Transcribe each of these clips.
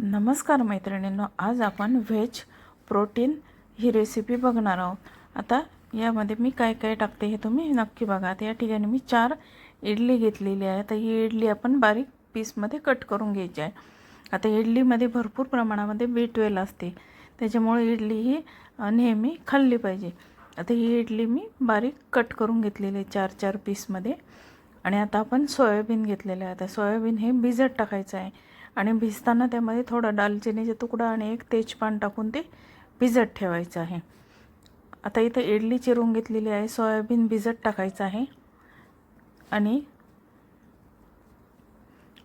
नमस्कार मैत्रिणींनो आज आपण व्हेज प्रोटीन ही रेसिपी बघणार आहोत. आता यामध्ये मी काय काय टाकते हे तुम्ही नक्की बघा. आता या ठिकाणी मी चार इडली घेतलेली आहे. तर ही इडली आपण बारीक पीसमध्ये कट करून घ्यायची आहे. आता इडलीमध्ये भरपूर प्रमाणामध्ये बी ट्वेल असते. त्याच्यामुळे इडली ही नेहमी खाल्ली पाहिजे. आता ही इडली मी बारीक कट करून घेतलेली आहे चार चार पीसमध्ये. आणि आता आपण सोयाबीन घेतलेलं आहे. आता सोयाबीन हे भिजत टाकायचं आहे. आणि भिजताना त्यामध्ये थोडा दालचिनीचा तुकडा आणि एक तेजपान टाकून ते भिजत ठेवायचं आहे. आता इथं इडली चिरून घेतलेली आहे. सोयाबीन भिजत टाकायचं आहे. आणि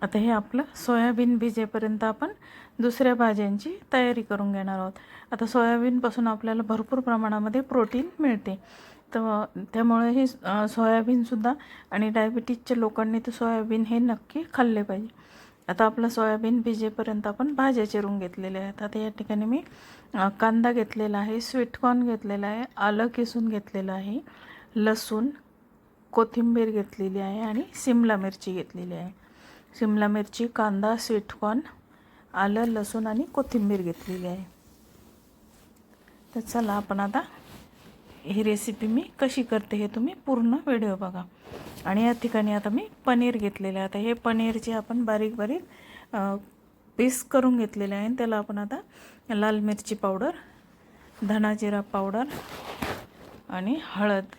आता हे आपलं सोयाबीन भिजेपर्यंत आपण दुसऱ्या भाज्यांची तयारी करून घेणार आहोत. आता सोयाबीनपासून आपल्याला भरपूर प्रमाणामध्ये प्रोटीन मिळते. तर त्यामुळे हे सोयाबीनसुद्धा आणि डायबिटीजच्या लोकांनी तर सोयाबीन हे नक्की खाल्ले पाहिजे. आता आपलं सोयाबीन भिजेपर्यंत आपण भाज्या चिरून घेतलेल्या आहेत. आता या ठिकाणी मी कांदा घेतलेला आहे स्वीटकॉर्न घेतलेला आहे आलं किसून घेतलेलं आहे लसूण कोथिंबीर घेतलेली आहे आणि सिमला मिरची घेतलेली आहे. सिमला मिरची कांदा स्वीटकॉर्न आलं लसूण आणि कोथिंबीर घेतलेली आहे. तर चला आपण आता ही रेसिपी मी कशी करते हे तुम्ही पूर्ण व्हिडिओ बघा. आणि या ठिकाणी आता मी पनीर घेतलेले आहे. आता हे पनीरचे आपण बारीक बारीक पीस करून घेतलेले आहे. आणि त्याला आपण आता लाल मिरची पावडर धनाजिरा पावडर आणि हळद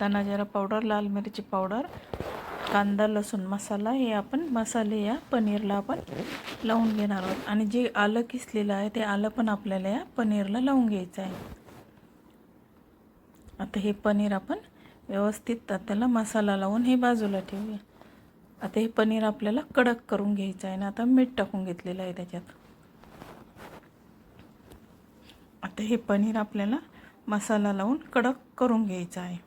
धनाजिरा पावडर लाल मिरची पावडर कांदा लसूण मसाला हे आपण मसाले या पनीरला आपण लावून घेणार आहोत. आणि जे आलं किसलेलं आहे ते आलं पण आपल्याला या पनीरला लावून घ्यायचं आहे. आता हे पनीर आपण व्यवस्थित त्याला मसाला लावून हे बाजूला ठेवूया. आता हे पनीर आपल्याला कडक करून घ्यायचं आहे ना आता मीठ टाकून घेतलेलं आहे त्याच्यात. आता हे पनीर आपल्याला मसाला लावून कडक करून घ्यायचं आहे.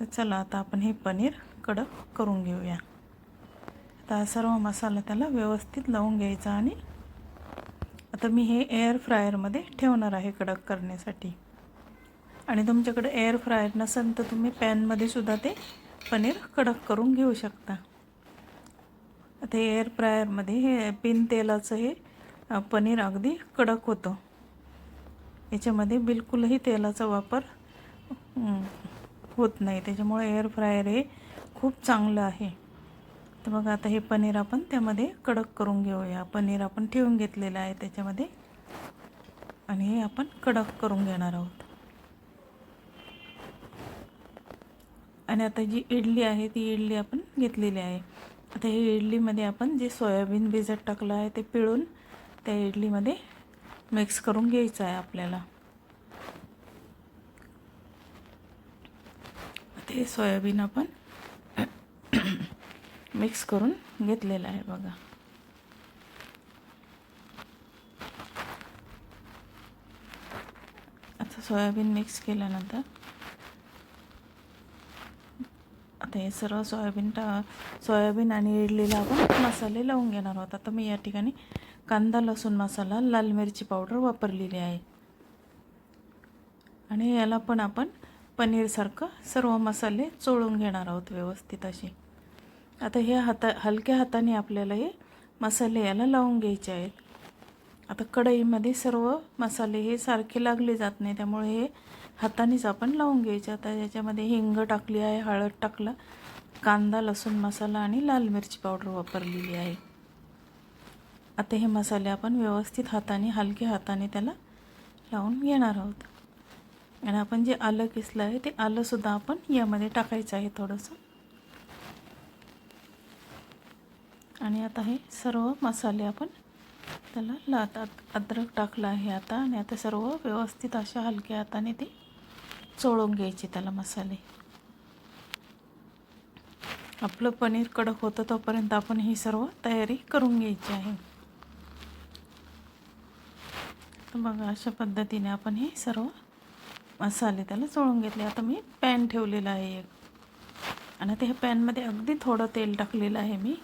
तर चला आता आपण हे पनीर कडक करून घेऊया. आता हा सर्व मसाला त्याला व्यवस्थित लावून घ्यायचा आणि आता मी हे एअर फ्रायरमध्ये ठेवणार आहे कडक करण्यासाठी. आणि तुमच्याकडे एअर फ्रायर नसेल तर तुम्ही पॅनमध्ये सुद्धा ते पनीर कडक करून घेऊ शकता. आता एअर फ्रायरमध्ये हे बिन तेलाचं हे पनीर अगदी कडक होतं. याच्यामध्ये बिलकुलही तेलाचा वापर होत नाही. त्याच्यामुळे एअर फ्रायर हे खूप चांगलं आहे. तर बघा आता हे पनीर आपण त्यामध्ये कडक करून घेऊया. पनीर आपण ठेवून घेतलेलं आहे त्याच्यामध्ये. आणि हे आपण कडक करून घेणार आहोत. आणि आता जी इडली आहे ती इडली आपण घेतलेली आहे. आता ही इडलीमध्ये आपण जे सोयाबीन भिजत टाकलं आहे ते पिळून त्या इडलीमध्ये मिक्स करून घ्यायचं आहे आपल्याला. ते सोयाबीन आपण मिक्स करून घेतलेलं आहे बघा. आता सोयाबीन मिक्स केल्यानंतर आता हे सर्व सोयाबीन टा सोयाबीन आणि इडलीला आपण मसाले लावून घेणार आहोत. आता मी या ठिकाणी कांदा लसूण मसाला लाल मिरची पावडर वापरलेली आहे. आणि याला पण आपण पनीरसारखं सर्व मसाले चोळून घेणार आहोत व्यवस्थित असे. आता हे हाता हलक्या हाताने आपल्याला हे मसाले याला लावून घ्यायचे आहेत. आता कढईमध्ये सर्व मसाले हे सारखे लागले जात नाही त्यामुळे हे हातानेच आपण लावून घ्यायचे. आता याच्यामध्ये हिंग टाकली आहे हळद टाकलं कांदा लसूण मसाला आणि लाल मिरची पावडर वापरलेली आहे. आता हे मसाले आपण व्यवस्थित हाताने हलक्या हाताने त्याला लावून घेणार आहोत. आणि आपण जे आलं किसलं आहे ते आलंसुद्धा आपण यामध्ये टाकायचं आहे थोडंसं. आणि आता हे सर्व मसाले आपण त्याला लात अद्रक टाकलं आहे आता. आणि आता सर्व व्यवस्थित अशा हलक्या हाताने ते चोळून घ्यायचे त्याला मसाले. आपलं पनीर कडक होतं तोपर्यंत आपण ही सर्व तयारी करून घ्यायची आहे. तर बघा अशा पद्धतीने आपण हे सर्व मसाले त्याला चोळून घेतले. आता मी पॅन ठेवलेला आहे एक. आणि ते ह्या पॅनमध्ये अगदी थोडं तेल टाकलेलं आहे मी.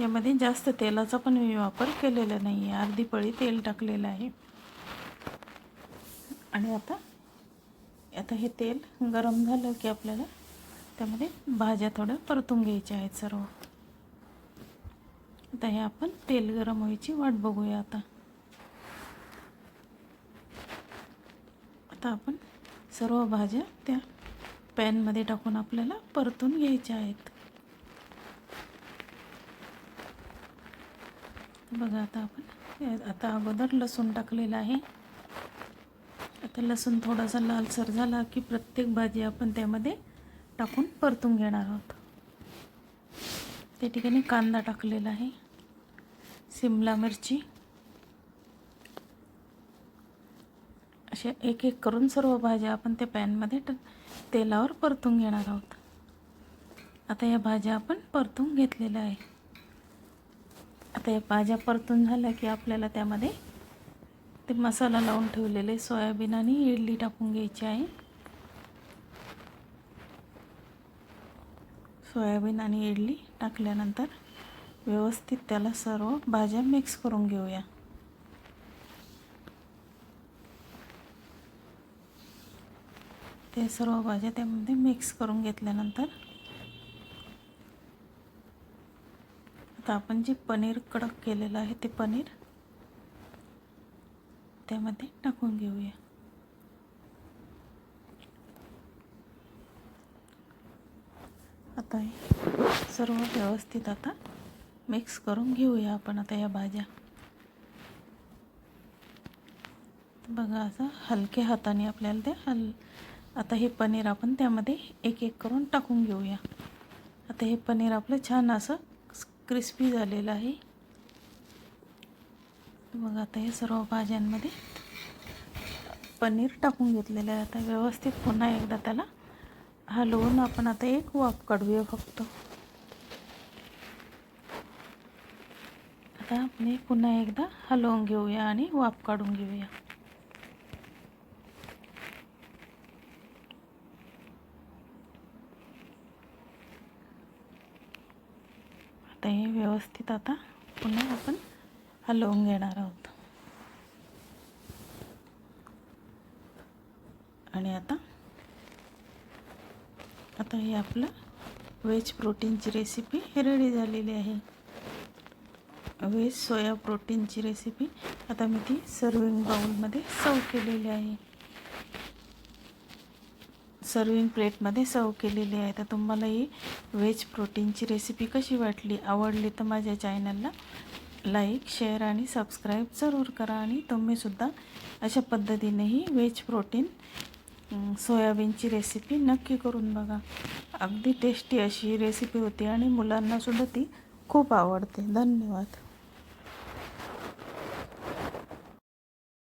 यामध्ये जास्त तेलाचा पण मी वापर केलेला नाही आहे अर्धी पळी तेल टाकलेलं आहे. आणि आता आता हे तेल गरम झालं की आपल्याला त्यामध्ये भाज्या थोड्या परतून घ्यायच्या आहेत सर्व. आता हे आपण तेल गरम व्हायची वाट बघूया आता. आता आपण सर्व भाज्या त्या पॅनमध्ये टाकून आपल्याला परतून घ्यायच्या आहेत. बघा आता आपण आता अगोदर लसूण टाकलेलं आहे. आता लसूण थोडासा लालसर झाला की प्रत्येक भाजी आपण त्यामध्ये टाकून परतून घेणार आहोत. त्या ठिकाणी कांदा टाकलेला आहे. सिमला मिरची. अशा एक एक करून सर्व भाज्या आपण त्या पॅनमध्ये ट तेलावर परतून घेणार आहोत. आता या भाज्या आपण परतून घेतलेल्या आहे. आता या भाज्या परतून झाल्या की आपल्याला त्यामध्ये ते मसाला लावून ठेवलेले सोयाबीन आणि इडली टाकून घ्यायची आहे. सोयाबीन आणि इडली टाकल्यानंतर व्यवस्थित त्याला सर्व भाज्या मिक्स करून घेऊया. ते सर्व भाज्या त्यामध्ये मिक्स करून घेतल्यानंतर आता आपण जे पनीर कडक केलेलं आहे ते पनीर त्यामध्ये टाकून घेऊया. आता हे सर्व व्यवस्थित आता मिक्स करून घेऊया आपण आता या भाज्या. बघा असं हलक्या हाताने आपल्याला ते हल आता हे पनीर आपण त्यामध्ये एक एक करून टाकून घेऊया. आता हे पनीर आपलं छान असं क्रिस्पी झालेलं आहे. बघा आता हे सर्व भाज्यांमध्ये पनीर टाकून घेतलेलं आहे. आता व्यवस्थित पुन्हा एकदा त्याला हलवून आपण आता एक वाफ काढूया फक्त. आता आपण पुन्हा एकदा हलवून घेऊया आणि वाफ काढून घेऊया. आता हे व्यवस्थित आता पुन्हा आपण हलवून घेणार आहोत. आणि आता आता हे आपलं व्हेज प्रोटीनची रेसिपी रेडी झालेली आहे. व्हेज सोया प्रोटीनची रेसिपी आता मी ती सर्विंग बाउलमध्ये सर्व केलेली आहे. सर्विंग प्लेटमध्ये सर्व केलेली आहे. तर तुम्हाला ही व्हेज प्रोटीनची रेसिपी कशी वाटली आवडली तर माझ्या चॅनलला लाईक शेअर आणि सबस्क्राईब जरूर करा आणि तुम्हीसुद्धा अशा पद्धतीनेही व्हेज प्रोटीन सोयाबीनची रेसिपी नक्की करून बघा. अगदी टेस्टी अशी रेसिपी होती आणि मुलांनासुद्धा ती खूप आवडते. धन्यवाद.